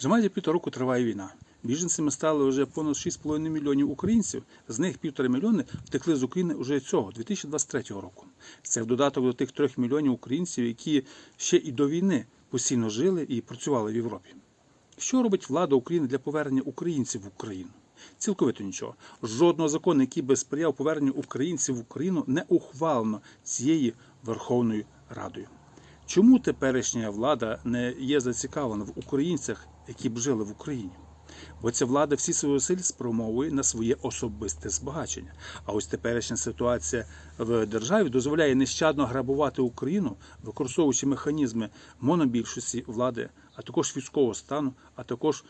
Вже майже півтора року триває війна. Біженцями стали вже понад 6,5 мільйонів українців. З них півтора мільйони втекли з України вже цього, 2023 року. Це в додаток до тих трьох мільйонів українців, які ще і до війни постійно жили і працювали в Європі. Що робить влада України для повернення українців в Україну? Цілковито нічого. Жодного закону, який би сприяв поверненню українців в Україну, не ухвалено цією Верховною Радою. Чому теперішня влада не є зацікавлена в українцях, які б жили в Україні? Бо ця влада всі свої сили спрямовує на своє особисте збагачення. А ось теперішня ситуація в державі дозволяє нещадно грабувати Україну, використовуючи механізми монобільшості влади, а також військового стану, а також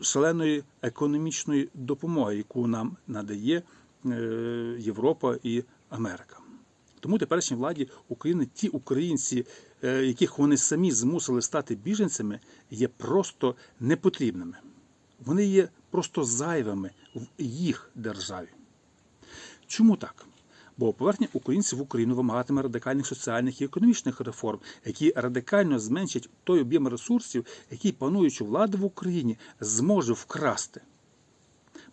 шаленої економічної допомоги, яку нам надає е, Європа і Америка. Тому теперішній владі України ті українці, е, яких вони самі змусили стати біженцями, є просто непотрібними. Вони є просто зайвими в їх державі. Чому так? Бо повернення українців в Україну вимагатиме радикальних соціальних і економічних реформ, які радикально зменшать той об'єм ресурсів, який пануюча влада в Україні зможе вкрасти.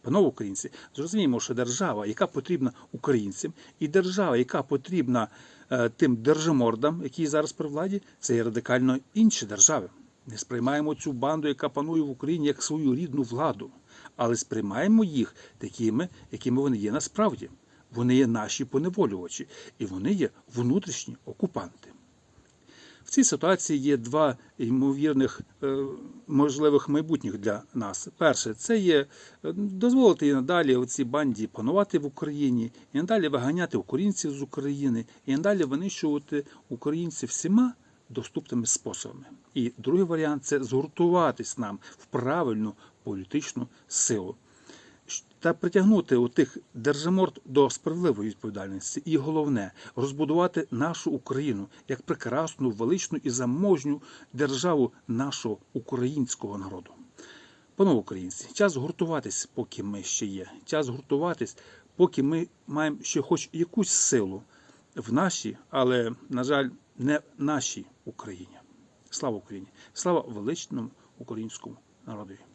Панове українці, зрозуміємо, що держава, яка потрібна українцям, і держава, яка потрібна е, тим держимордам, які зараз при владі, це є радикально інші держави. Не сприймаємо цю банду, яка панує в Україні, як свою рідну владу, але сприймаємо їх такими, якими вони є насправді. Вони є наші поневолювачі, і вони є внутрішні окупанти. В цій ситуації є два ймовірних е, можливих майбутніх для нас. Перше, це є е, дозволити і надалі оцій банді панувати в Україні, і надалі виганяти українців з України, і надалі винищувати українців всіма доступними способами. І другий варіант це згуртуватись нам в правильну політичну силу та притягнути у тих держиморд до справедливої відповідальності. І головне розбудувати нашу Україну як прекрасну, величну і заможню державу нашого українського народу. Панове українці, час гуртуватись, поки ми ще є. Час гуртуватись, поки ми маємо ще хоч якусь силу в нашій, але, на жаль, не нашій Україні. Слава Україні! Слава величному українському народові!